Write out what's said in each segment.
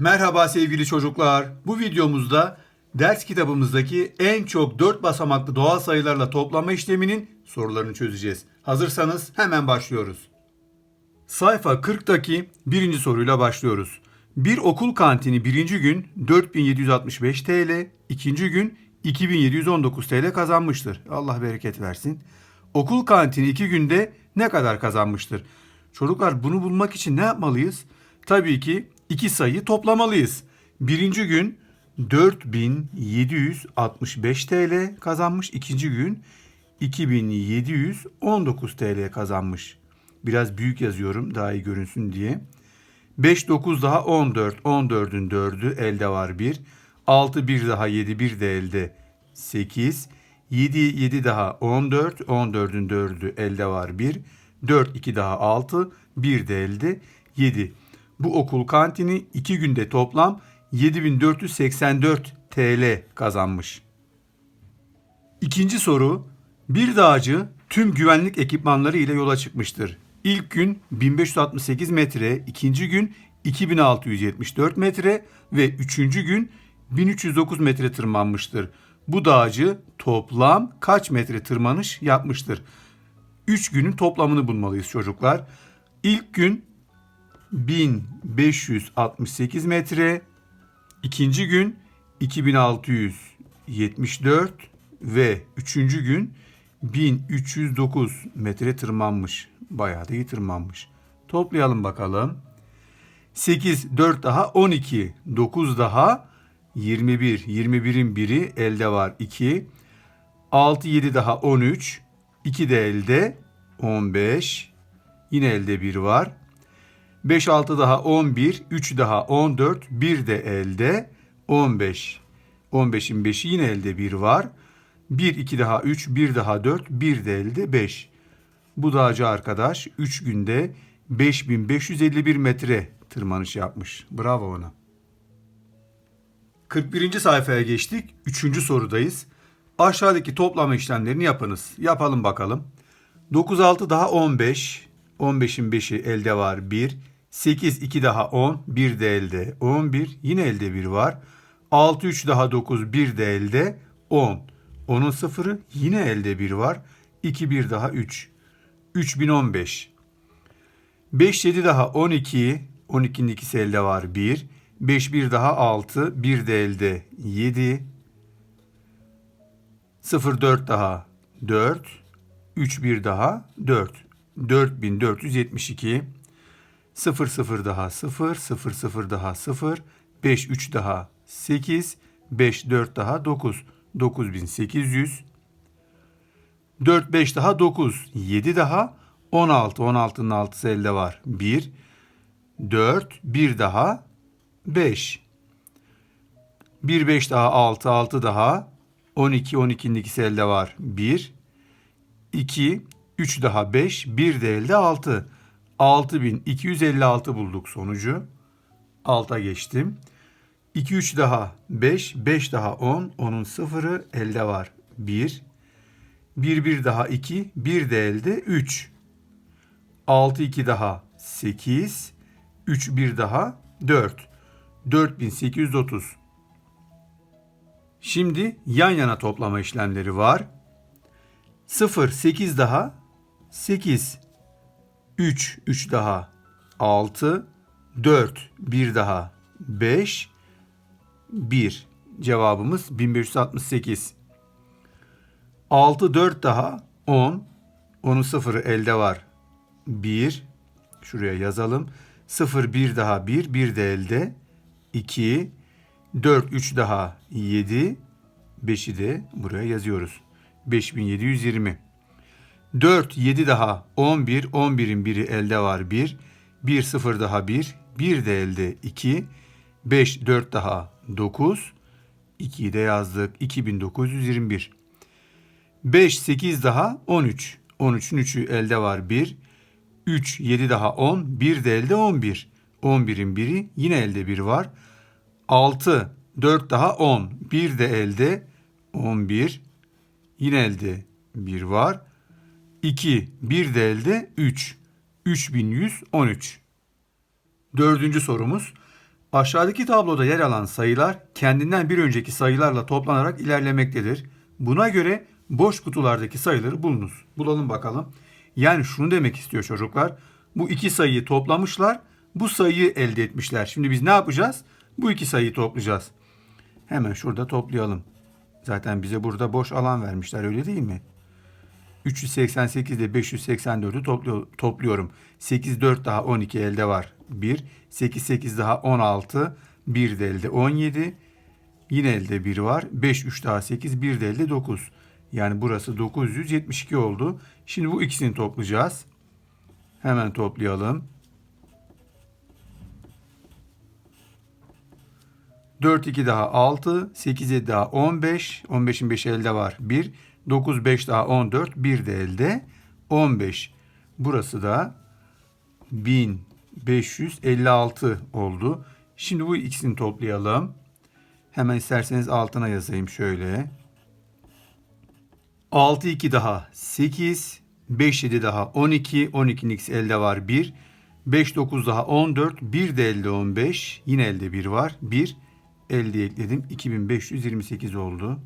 Merhaba sevgili çocuklar. Bu videomuzda ders kitabımızdaki en çok 4 basamaklı doğal sayılarla toplama işleminin sorularını çözeceğiz. Hazırsanız hemen başlıyoruz. Sayfa 40'taki birinci soruyla başlıyoruz. Bir okul kantini birinci gün 4765 TL, ikinci gün 2719 TL kazanmıştır. Allah bereket versin. Okul kantini iki günde ne kadar kazanmıştır? Çocuklar bunu bulmak için ne yapmalıyız? Tabii ki iki sayıyı toplamalıyız. Birinci gün 4765 TL kazanmış. ikinci gün 2719 TL kazanmış. Biraz büyük yazıyorum daha iyi görünsün diye. 5 9 daha 14. 14'ün 4'ü elde var 1. 6 1 daha 7 1 de elde 8. 7 7 daha 14. 14'ün 4'ü elde var 1. 4 2 daha 6. 1 de elde 7. Bu okul kantini 2 günde toplam 7484 TL kazanmış. İkinci soru. Bir dağcı tüm güvenlik ekipmanları ile yola çıkmıştır. İlk gün 1568 metre, ikinci gün 2674 metre ve üçüncü gün 1309 metre tırmanmıştır. Bu dağcı toplam kaç metre tırmanış yapmıştır? 3 günün toplamını bulmalıyız çocuklar. İlk gün 1568 metre, ikinci gün 2674 ve üçüncü gün 1309 metre tırmanmış. Bayağı da iyi tırmanmış. Toplayalım bakalım. 8, 4 daha 12, 9 daha 21. 21'in biri elde var 2. 6, 7 daha 13. 2 de elde 15. Yine elde 1 var. 5, 6 daha 11. 3 daha 14. 1 de elde 15. 15'in 5'i yine elde 1 var. 1, 2 daha 3, 1 daha 4, 1 de elde 5. Bu dağcı arkadaş 3 günde 5551 metre tırmanış yapmış. Bravo ona. 41. sayfaya geçtik. 3. sorudayız. Aşağıdaki toplama işlemlerini yapınız. Yapalım bakalım. 9 6 daha 15. 15'in 5'i elde var 1. 8 2 daha 10. 1 de elde 11. Yine elde 1 var. 6 3 daha 9. 1 de elde 10. 10'un sıfırı yine elde 1 var. 2 1 daha 3. 3015. 5 7 daha 12. 12'nin ikisi elde var 1. 5 1 daha 6. 1 de elde 7. 0 4 daha 4. 3 1 daha 4. 4472. 0 0 daha 0. 0 0 daha 0. 5 3 daha 8. 5 4 daha 9. 9800. 4 5 daha 9. 7 daha 16. 16'nın 6'sı elde var. 1 4 1 daha 5. 1 5 daha 6 6 daha 12 12'nin ikisi elde var. 1 2 3 daha 5 1 de elde 6. 6256 bulduk sonucu. Alta geçtim. 2 3 daha 5 5 daha 10 10'un sıfırı elde var. 1 1 1 daha 2 1 de elde 3. 6 2 daha 8 3 1 daha 4. 4830. Şimdi yan yana toplama işlemleri var. 0 8 daha 8 3 3 daha 6 4 1 daha 5 1 cevabımız 1568. 6 4 daha 10 10'un sıfırı elde var. 1 şuraya yazalım. 0 1 daha 1 1 de elde 2 4 3 daha 7 5'i de buraya yazıyoruz. 5720 4 7 daha 11 11'in biri elde var 1 1 0 daha 1 1 de elde 2 5 4 daha 9 2'yi de yazdık 2921 5 8 daha 13 13'ün 3'ü elde var 1 3 7 daha 10 1 de elde 11 11'in biri yine elde 1 var. 6 4 daha 10 1 de elde 11 yine elde 1 var 2 1 de elde 3 3113 Dördüncü sorumuz Aşağıdaki tabloda yer alan sayılar kendinden bir önceki sayılarla toplanarak ilerlemektedir. Buna göre boş kutulardaki sayıları bulunuz. Bulalım bakalım. Yani şunu demek istiyor çocuklar. Bu iki sayıyı toplamışlar. Bu sayıyı elde etmişler. Şimdi biz ne yapacağız? Bu iki sayıyı toplayacağız. Hemen şurada toplayalım. Zaten bize burada boş alan vermişler öyle değil mi? 388 ile 584'ü topluyor- topluyorum. 8 4 daha 12 elde var. 1. 8 8 daha 16. 1 de elde 17. Yine elde 1 var. 5 3 daha 8. 1 de elde 9. Yani burası 972 oldu. Şimdi bu ikisini toplayacağız. Hemen toplayalım. 4 2 daha 6, 8 7 daha 15, 15'in 5 elde var 1, 9 5 daha 14, 1 de elde 15. Burası da 1556 oldu. Şimdi bu ikisini toplayalım. Hemen isterseniz altına yazayım şöyle. 6 2 daha 8, 5 7 daha 12, 12'nin ikisi elde var 1, 5 9 daha 14, 1 de elde 15, yine elde 1 var 1, elde ekledim 2528 oldu.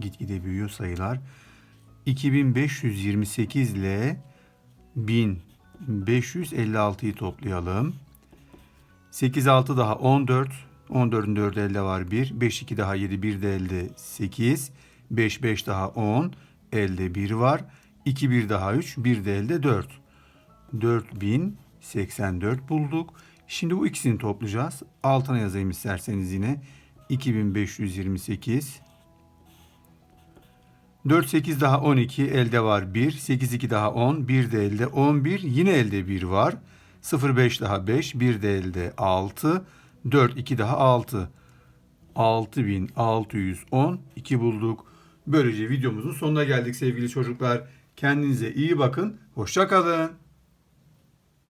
Gitgide büyüyor sayılar. 2528 ile 1556'yı toplayalım. 8 6 daha 14. 14'ün 4 elde var 1. 5 2 daha 7 1 de elde 8. 5 5 daha 10. Elde 1 var. 2 1 daha 3. 1 de elde 4. 4084 bulduk. Şimdi bu ikisini toplayacağız. Altına yazayım isterseniz yine. 2528 4 8 daha 12 elde var 1. 8 2 daha 10. 1 de elde 11. Yine elde 1 var. 0 5 daha 5. 1 de elde 6. 4 2 daha 6. 6610 2 bulduk. Böylece videomuzun sonuna geldik sevgili çocuklar. Kendinize iyi bakın. Hoşça kalın.